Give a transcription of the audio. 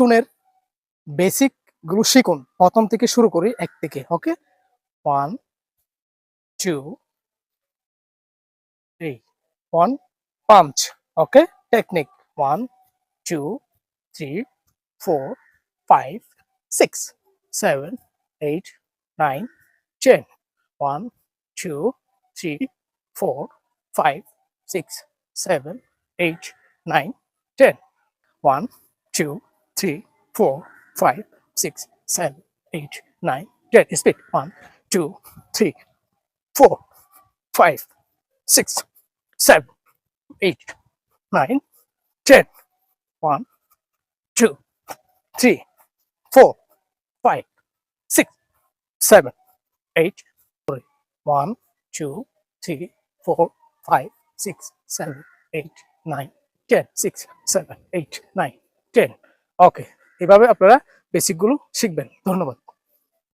চুনের বেসিকগুলো শিখুন। প্রথম থেকে শুরু করি, এক থেকে okay one two three one punch okay technique one two three four five six seven eight nine ten one two three four five six seven eight nine ten one two three four, five, six, seven, eight, nine, ten. Speed. One, two, three, four, five, six, seven, eight, nine, ten. One, two, three, four, five, six, seven, eight, three. One, two, three, four, five, six, seven, eight, nine, ten. Six, seven, eight, nine, ten. Okay এভাবে আপনারা বেসিকগুলো শিখবেন। ধন্যবাদ।